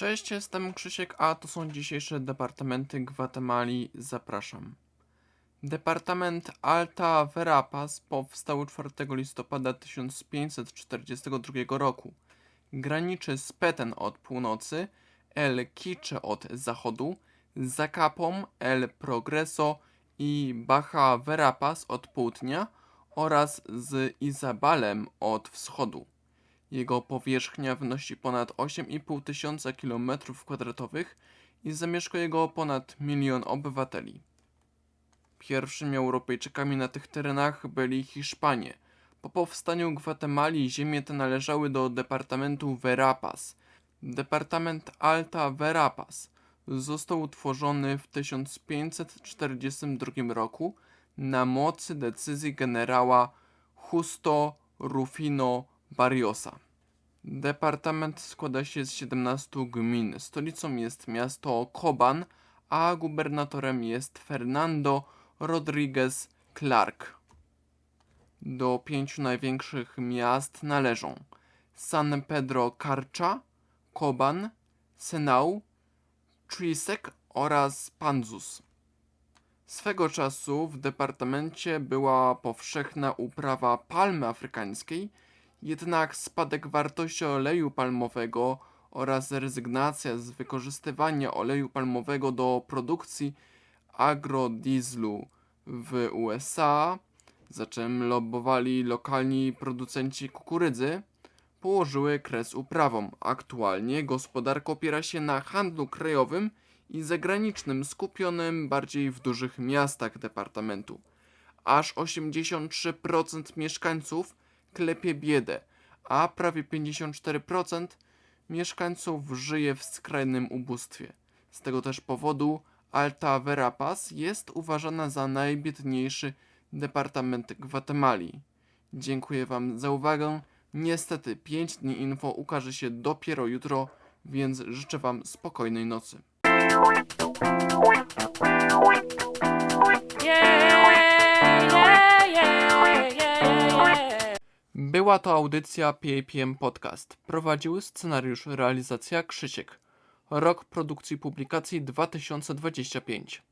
Cześć, jestem Krzysiek, a to są dzisiejsze departamenty Gwatemali. Zapraszam. Departament Alta Verapaz powstał 4 listopada 1542 roku. Graniczy z Petén od północy, El Quiche od zachodu, Zacapą, El Progreso i Baja Verapaz od południa oraz z Izabalem od wschodu. Jego powierzchnia wynosi ponad 8,5 tysiąca km2 i zamieszka jego ponad milion obywateli. Pierwszymi Europejczykami na tych terenach byli Hiszpanie. Po powstaniu Gwatemali ziemie te należały do departamentu Verapaz. Departament Alta Verapaz został utworzony w 1542 roku na mocy decyzji generała Justo Rufino Barriosa. Departament składa się z 17 gmin. Stolicą jest miasto Coban, a gubernatorem jest Fernando Rodriguez Clark. Do pięciu największych miast należą San Pedro Carcha, Coban, Senau, Chuisek oraz Panzus. Swego czasu w departamencie była powszechna uprawa palmy afrykańskiej, jednak spadek wartości oleju palmowego oraz rezygnacja z wykorzystywania oleju palmowego do produkcji agrodieslu w USA, za czym lobbowali lokalni producenci kukurydzy, położyły kres uprawom. Aktualnie gospodarka opiera się na handlu krajowym i zagranicznym skupionym bardziej w dużych miastach departamentu. Aż 83% mieszkańców klepie biedę, a prawie 54% mieszkańców żyje w skrajnym ubóstwie. Z tego też powodu Alta Verapaz jest uważana za najbiedniejszy departament Gwatemali. Dziękuję Wam za uwagę. Niestety 5 dni info ukaże się dopiero jutro, więc życzę Wam spokojnej nocy. Była to audycja PAPM Podcast. Prowadził scenariusz realizacja Krzysiek. Rok produkcji publikacji 2025.